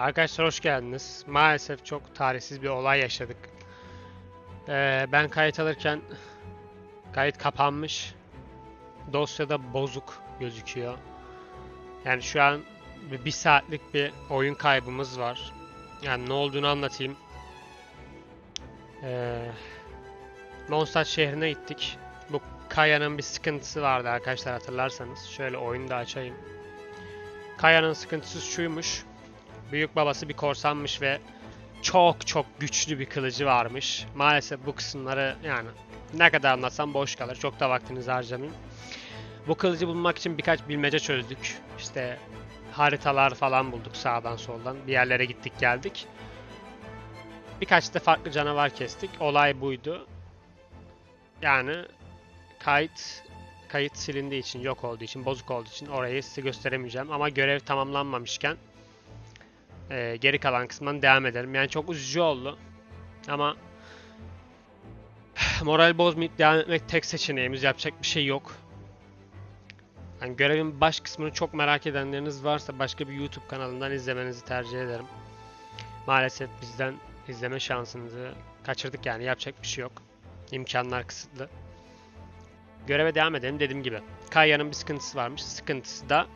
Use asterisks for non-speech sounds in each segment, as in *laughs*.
Arkadaşlar hoş geldiniz. Maalesef çok tarihsiz bir olay yaşadık. Ee, ben kayıt alırken kayıt kapanmış. Dosyada bozuk gözüküyor. Yani şu an bir, saatlik bir oyun kaybımız var. Yani ne olduğunu anlatayım. Ee, Mondstadt şehrine gittik. Bu Kaya'nın bir sıkıntısı vardı arkadaşlar hatırlarsanız. Şöyle oyunu da açayım. Kaya'nın sıkıntısı şuymuş. Büyük babası bir korsanmış ve çok çok güçlü bir kılıcı varmış. Maalesef bu kısımları yani ne kadar anlatsam boş kalır. Çok da vaktinizi harcamayayım. Bu kılıcı bulmak için birkaç bilmece çözdük. İşte haritalar falan bulduk sağdan soldan. Bir yerlere gittik geldik. Birkaç da farklı canavar kestik. Olay buydu. Yani kayıt kayıt silindiği için, yok olduğu için, bozuk olduğu için orayı size gösteremeyeceğim. Ama görev tamamlanmamışken ee, geri kalan kısmından devam edelim. Yani çok üzücü oldu. Ama *sighs* moral bozmayıp devam etmek tek seçeneğimiz. Yapacak bir şey yok. Yani görevin baş kısmını çok merak edenleriniz varsa başka bir YouTube kanalından izlemenizi tercih ederim. Maalesef bizden izleme şansınızı kaçırdık yani yapacak bir şey yok. İmkanlar kısıtlı. Göreve devam edelim dediğim gibi. Kayya'nın bir sıkıntısı varmış. Sıkıntısı da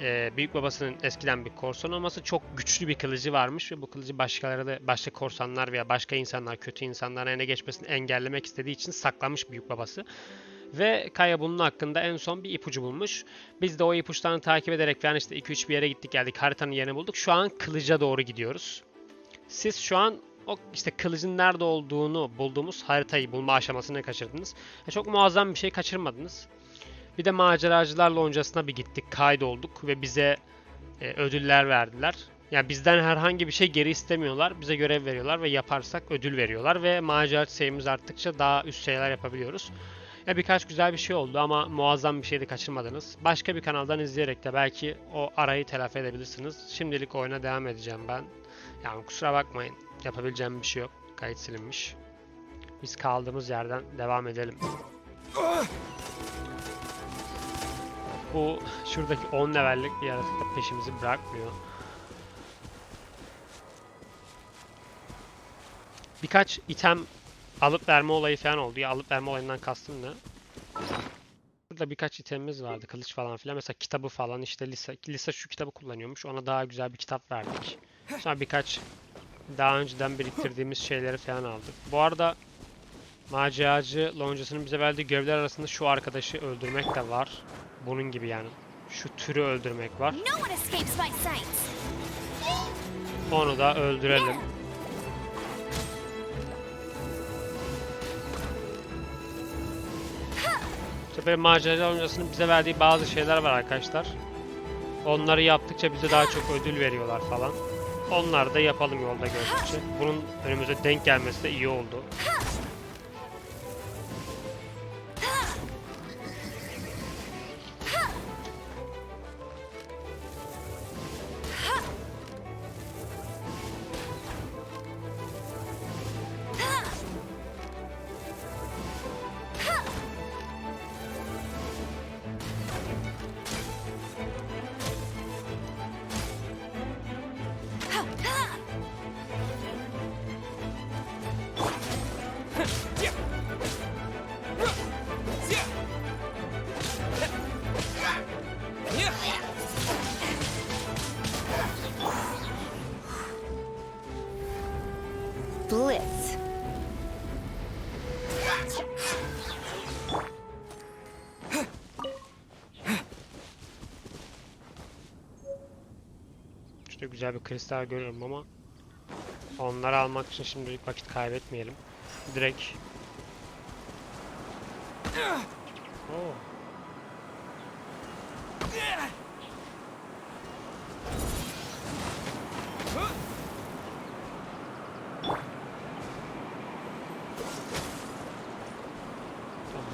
e, büyük babasının eskiden bir korsan olması çok güçlü bir kılıcı varmış ve bu kılıcı başkaları da başka korsanlar veya başka insanlar kötü insanların eline geçmesini engellemek istediği için saklamış büyük babası. Ve Kaya bunun hakkında en son bir ipucu bulmuş. Biz de o ipuçlarını takip ederek yani işte 2-3 bir yere gittik geldik haritanın yerini bulduk. Şu an kılıca doğru gidiyoruz. Siz şu an o işte kılıcın nerede olduğunu bulduğumuz haritayı bulma aşamasını kaçırdınız. Ya çok muazzam bir şey kaçırmadınız. Bir de maceracılar loncasına bir gittik, kaydolduk ve bize e, ödüller verdiler. Yani bizden herhangi bir şey geri istemiyorlar. Bize görev veriyorlar ve yaparsak ödül veriyorlar ve maceracı sayımız arttıkça daha üst şeyler yapabiliyoruz. Ya birkaç güzel bir şey oldu ama muazzam bir şey de kaçırmadınız. Başka bir kanaldan izleyerek de belki o arayı telafi edebilirsiniz. Şimdilik oyuna devam edeceğim ben. Yani kusura bakmayın. Yapabileceğim bir şey yok. Kayıt silinmiş. Biz kaldığımız yerden devam edelim. Bu şuradaki 10 levellik bir yaratık da peşimizi bırakmıyor. Birkaç item alıp verme olayı falan oldu. Ya alıp verme olayından kastım ne? Burada birkaç itemimiz vardı. Kılıç falan filan. Mesela kitabı falan işte Lisa. Lisa şu kitabı kullanıyormuş. Ona daha güzel bir kitap verdik. Sonra birkaç daha önceden biriktirdiğimiz şeyleri falan aldık. Bu arada maceracı loncasının bize verdiği görevler arasında şu arkadaşı öldürmek de var. Bunun gibi yani. Şu türü öldürmek var. Onu da öldürelim. İşte böyle maceracı loncasının bize verdiği bazı şeyler var arkadaşlar. Onları yaptıkça bize daha çok ödül veriyorlar falan. Onları da yapalım yolda gördükçe. Bunun önümüze denk gelmesi de iyi oldu. Güzel bir kristal görüyorum ama onları almak için şimdilik vakit kaybetmeyelim. Direkt Oo.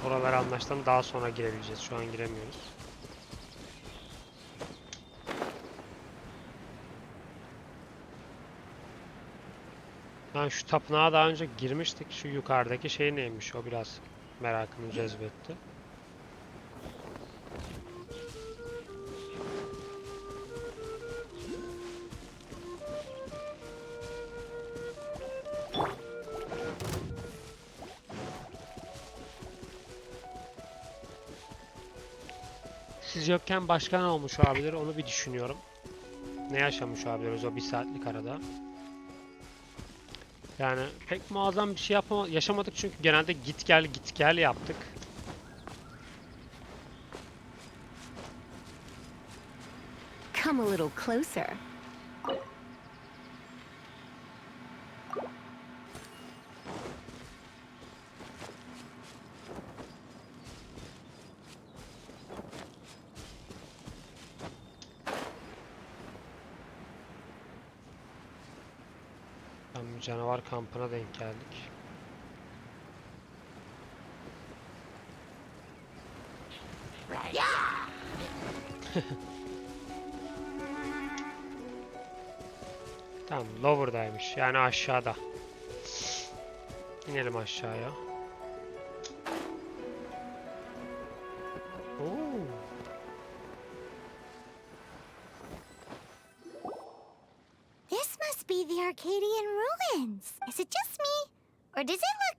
Buralara anlaştık daha sonra girebileceğiz. Şu an giremiyoruz. Ben şu tapınağa daha önce girmiştik. Şu yukarıdaki şey neymiş o biraz merakımı cezbetti. Siz yokken başkan olmuş abiler onu bir düşünüyorum. Ne yaşamış abiler o bir saatlik arada. Yani pek muazzam bir şey yapama yaşamadık çünkü genelde git gel git gel yaptık. Come a little closer. Canavar kampına denk geldik. *laughs* Tamam, lower'daymış. Yani aşağıda. İnelim aşağıya. The Arcadian ruins. Is it just me? Or does it look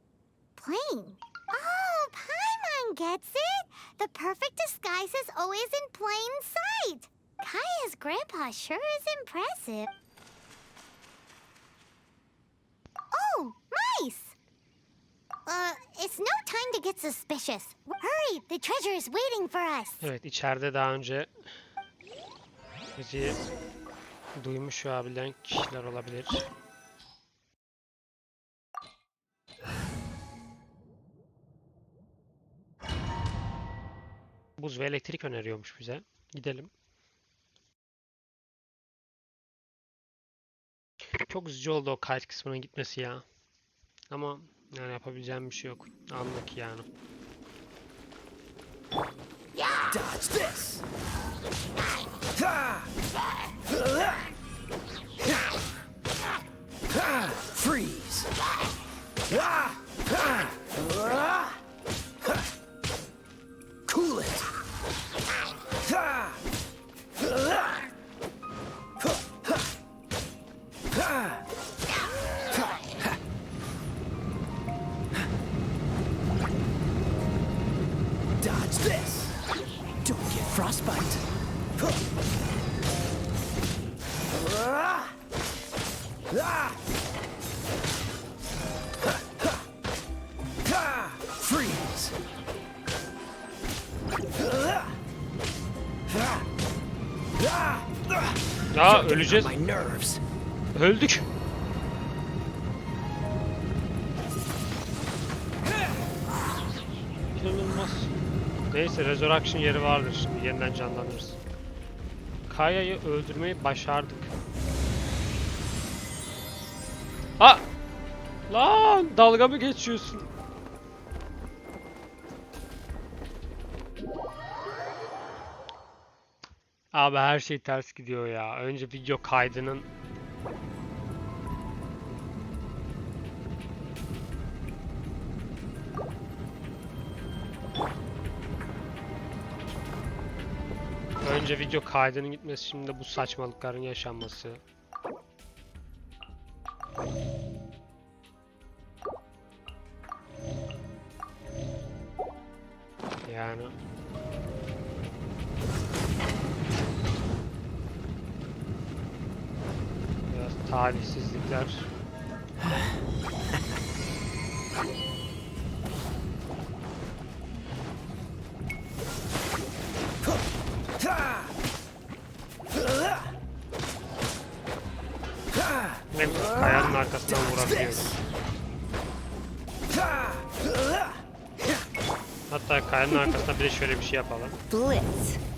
plain? Oh, Paimon gets it. The perfect disguise is always in plain sight. Kaya's grandpa sure is impressive. Oh, mice! Uh, it's no time to get suspicious. Hurry, the treasure is waiting for us. Evet, içeride daha önce bizi duymuş olabilen kişiler olabilir. Buz ve elektrik öneriyormuş bize. Gidelim. Çok üzücü oldu o kayıt kısmına gitmesi ya. Ama yani yapabileceğim bir şey yok. Anlık yani. Dodge this! Ha! Ha! Freeze! Getting öleceğiz. Öldük. İnanılmaz. Neyse resurrection yeri vardır şimdi yeniden canlanırız. Kaya'yı öldürmeyi başardık. Ha! Lan dalga mı geçiyorsun? Abi her şey ters gidiyor ya. Önce video kaydının Önce video kaydının gitmesi, şimdi bu saçmalıkların yaşanması. Yani biraz talihsizlikler. Hem kayanın arkasından vurabiliyoruz. Hatta kayanın arkasına bir de şöyle bir şey yapalım. Blitz.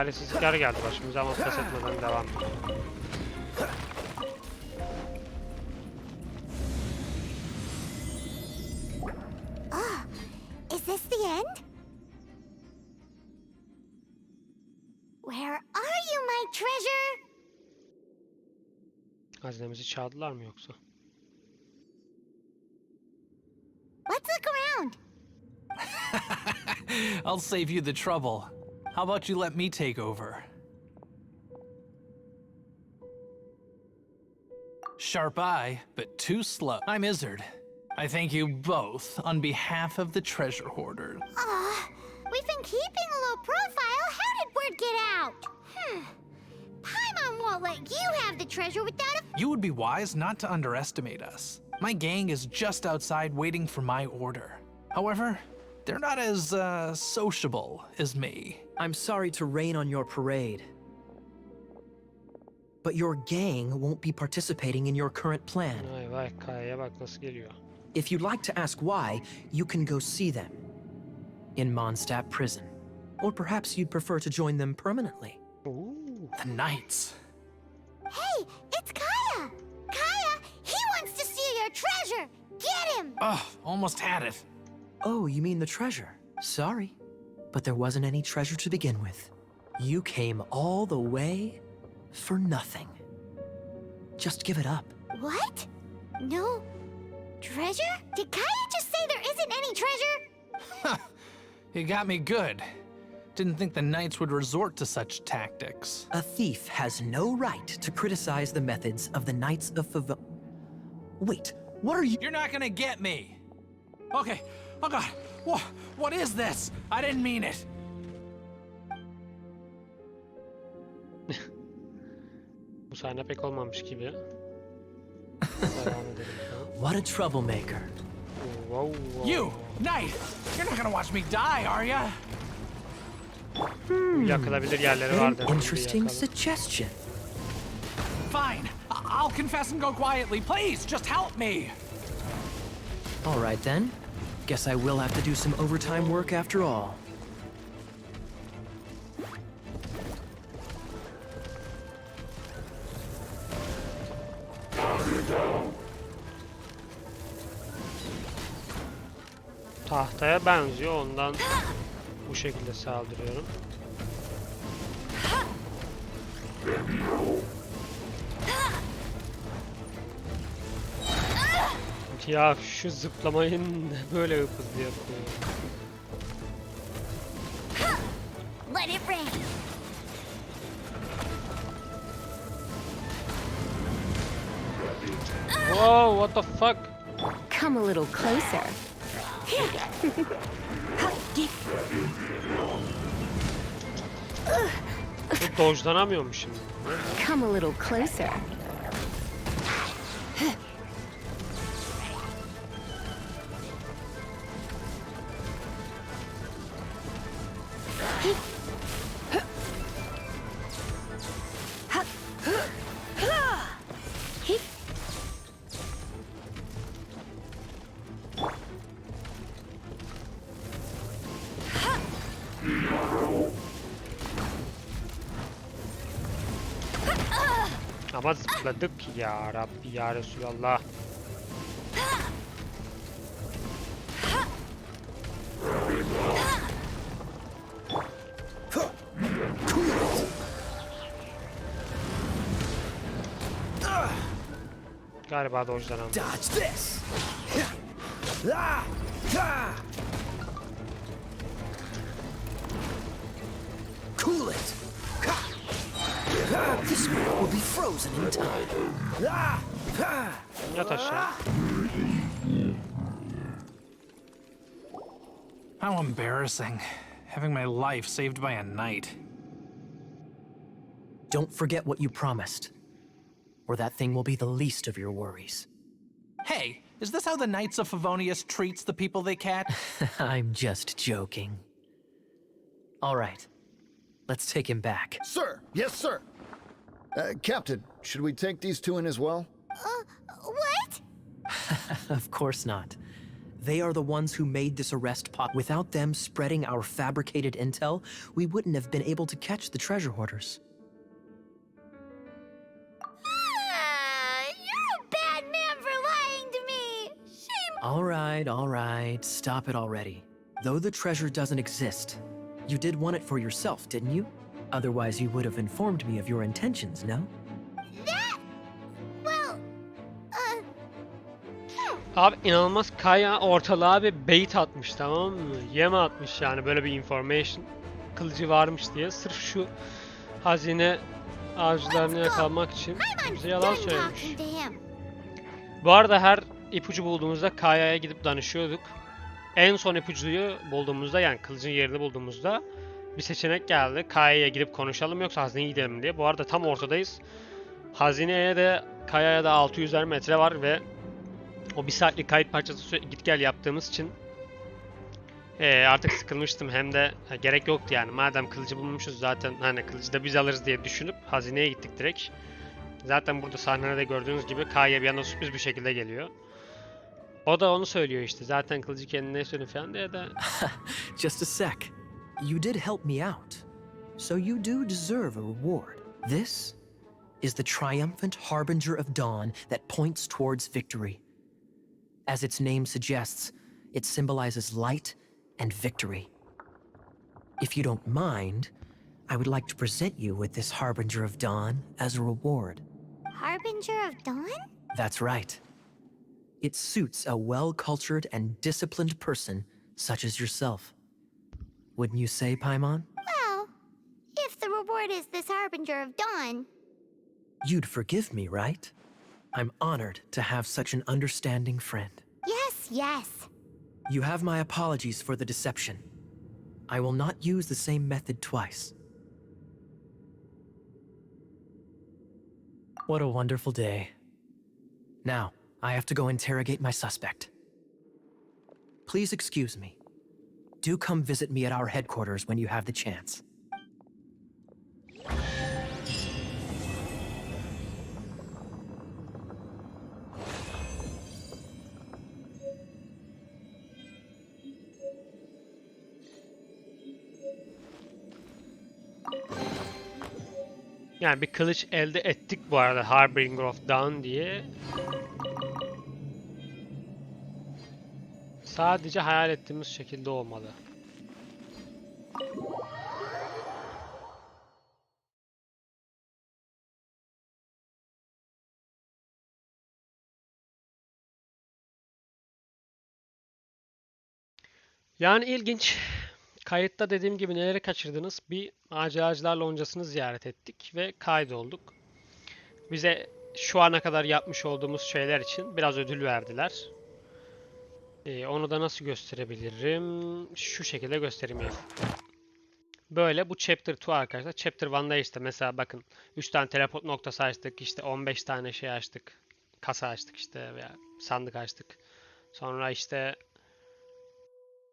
Talihsizlikler geldi başımıza ama pes etmeden devam. Ah, is this the end? Where are you, my treasure? Hazinemizi çaldılar mı yoksa? Let's look around. *laughs* I'll save you the trouble. How about you let me take over? Sharp eye, but too slow. I'm Izzard. I thank you both on behalf of the treasure hoarder. Aw, we've been keeping a low profile. How did word get out? Hmm. Paimon won't let you have the treasure without a. You would be wise not to underestimate us. My gang is just outside waiting for my order. However, they're not as uh, sociable as me. I'm sorry to rain on your parade. But your gang won't be participating in your current plan. Vay vay Kaya'ya bak nasıl geliyor. If you'd like to ask why, you can go see them in Mondstadt prison. Or perhaps you'd prefer to join them permanently. Oo. The Knights. Hey, it's Kaya! Kaya, he wants to steal your treasure! Get him! Ugh, almost had it. Oh, you mean the treasure? Sorry, but there wasn't any treasure to begin with. You came all the way for nothing. Just give it up. What? No treasure? Did Kaya just say there isn't any treasure? You got me good. Didn't think the Knights would resort to such tactics. A thief has no right to criticize the methods of the Knights of Favon. Wait, what are you? You're not gonna get me. Okay. Oh god. What? What is this? I didn't mean it. Bu sahne pek olmamış gibi. Devam edelim. *laughs* What a troublemaker. Wow, wow. You, Knight. You're not gonna watch me die, are ya? Yakılabilir yerleri An vardır. interesting suggestion. Fine. I- I'll confess and go quietly. Please, just help me. All right then. Guess I will have to do some overtime work after all. Tahtaya benziyor ondan bu şekilde saldırıyorum. Ya şu zıplamayı böyle hızlı yapıyor. Let it rain. Wow, what the fuck? Come a little closer. Bu dojlanamıyor mu şimdi? Come a little closer. Ama zıpladık ya Rabbi ya Resulallah. Galiba. Ah! Ah! Cool it. This will be frozen in time. Ah! Yat. How embarrassing. Having my life saved by a knight. Don't forget what you promised, or that thing will be the least of your worries. Hey, is this how the Knights of Favonius treats the people they catch? *laughs* I'm just joking. All right, let's take him back. Sir, yes, sir. Uh, Captain, should we take these two in as well? Uh, what? *laughs* Of course not. They are the ones who made this arrest pop. Without them spreading our fabricated intel, we wouldn't have been able to catch the treasure hoarders. Ah, you're a bad man for lying to me. Shame. All right, all right, stop it already. Though the treasure doesn't exist, you did want it for yourself, didn't you? Otherwise, you would have informed me of your intentions, no? Uh. hmm. Abi inanılmaz Kaya ortalığa bir bait atmış tamam mı? Yem atmış yani böyle bir information. Kılıcı varmış diye. Sırf şu hazine avcılarını yakalamak için bize yalan söylemiş. Bu arada her ipucu bulduğumuzda Kaya'ya gidip danışıyorduk. En son ipucuyu bulduğumuzda yani kılıcın yerini bulduğumuzda bir seçenek geldi. Kaya'ya gidip konuşalım yoksa hazineye gidelim diye. Bu arada tam ortadayız. Hazineye de Kaya'ya da 600'er metre var ve o bir saatlik kayıt parçası git gel yaptığımız için eee, artık sıkılmıştım hem de ha, gerek yoktu yani. Madem kılıcı bulmuşuz zaten hani kılıcı da biz alırız diye düşünüp hazineye gittik direkt. Zaten burada sahnede gördüğünüz gibi Kaya bir anda sürpriz bir şekilde geliyor. O da onu söylüyor işte. Zaten kılıcı kendine söyledin falan diye de *laughs* Just a sec. You did help me out. So you do deserve a reward. This is the triumphant harbinger of dawn that points towards victory. As its name suggests, it symbolizes light and victory. If you don't mind, I would like to present you with this harbinger of dawn as a reward. Harbinger of Dawn? That's right. It suits a well cultured and disciplined person such as yourself. Wouldn't you say, Paimon? Well, if the reward is this Harbinger of Dawn, You'd forgive me, right? I'm honored to have such an understanding friend. yes, yes. You have my apologies for the deception. I will not use the same method twice. What a wonderful day. Now, I have to go interrogate my suspect. Please excuse me. Do come visit me at our headquarters when you have the chance. yani bir kılıç elde ettik bu arada Harbinger of Dawn diye. Sadece hayal ettiğimiz şekilde olmalı. Yani ilginç. Kayıtta dediğim gibi neleri kaçırdınız? Bir maceracılar loncasını ziyaret ettik ve kaydolduk. Bize şu ana kadar yapmış olduğumuz şeyler için biraz ödül verdiler. Ee, onu da nasıl gösterebilirim? Şu şekilde göstereyim. Böyle bu Chapter 2 arkadaşlar. Chapter 1'da işte mesela bakın 3 tane teleport noktası açtık. işte 15 tane şey açtık. Kasa açtık işte veya sandık açtık. Sonra işte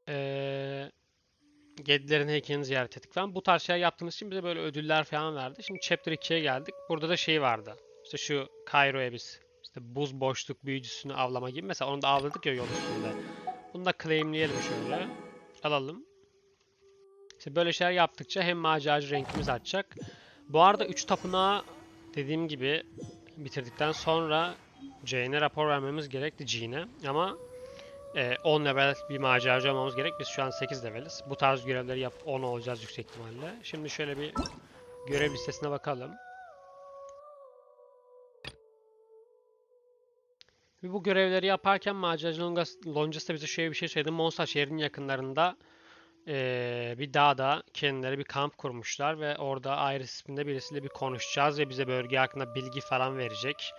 eee Gedilerin heykelini ziyaret ettik falan. Bu tarz şeyler yaptığımız için bize böyle ödüller falan verdi. Şimdi Chapter 2'ye geldik. Burada da şey vardı. İşte şu Kairo'ya biz işte buz boşluk büyücüsünü avlama gibi. Mesela onu da avladık ya yol üstünde. Bunu da claimleyelim şöyle. Alalım. İşte böyle şeyler yaptıkça hem maceracı renkimiz artacak. Bu arada 3 tapınağı dediğim gibi bitirdikten sonra Jane'e rapor vermemiz gerekti Jean'e. Ama e, 10 level bir maceracı olmamız gerek. Biz şu an 8 leveliz. Bu tarz görevleri yap 10 olacağız yüksek ihtimalle. Şimdi şöyle bir görev listesine bakalım. Ve bu görevleri yaparken maceracı longas- da bize şöyle bir şey söyledi. Monster şehrinin yakınlarında e, bir dağda kendileri bir kamp kurmuşlar ve orada Iris isminde birisiyle bir konuşacağız ve bize bölge hakkında bilgi falan verecek.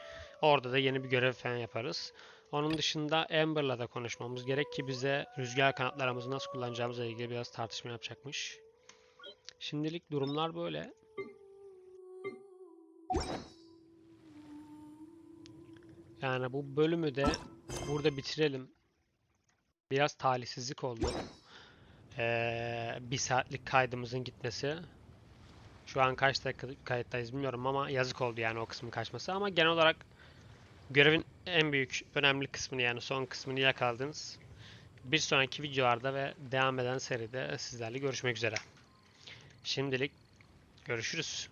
Orada da yeni bir görev falan yaparız. Onun dışında Amber'la da konuşmamız gerek ki bize rüzgar kanatlarımızı nasıl kullanacağımızla ilgili biraz tartışma yapacakmış. Şimdilik durumlar böyle. Yani bu bölümü de burada bitirelim. Biraz talihsizlik oldu. Ee, bir saatlik kaydımızın gitmesi. Şu an kaç dakika kayıttayız bilmiyorum ama yazık oldu yani o kısmın kaçması. Ama genel olarak görevin en büyük önemli kısmını yani son kısmını yakaladınız. Bir sonraki videolarda ve devam eden seride sizlerle görüşmek üzere. Şimdilik görüşürüz.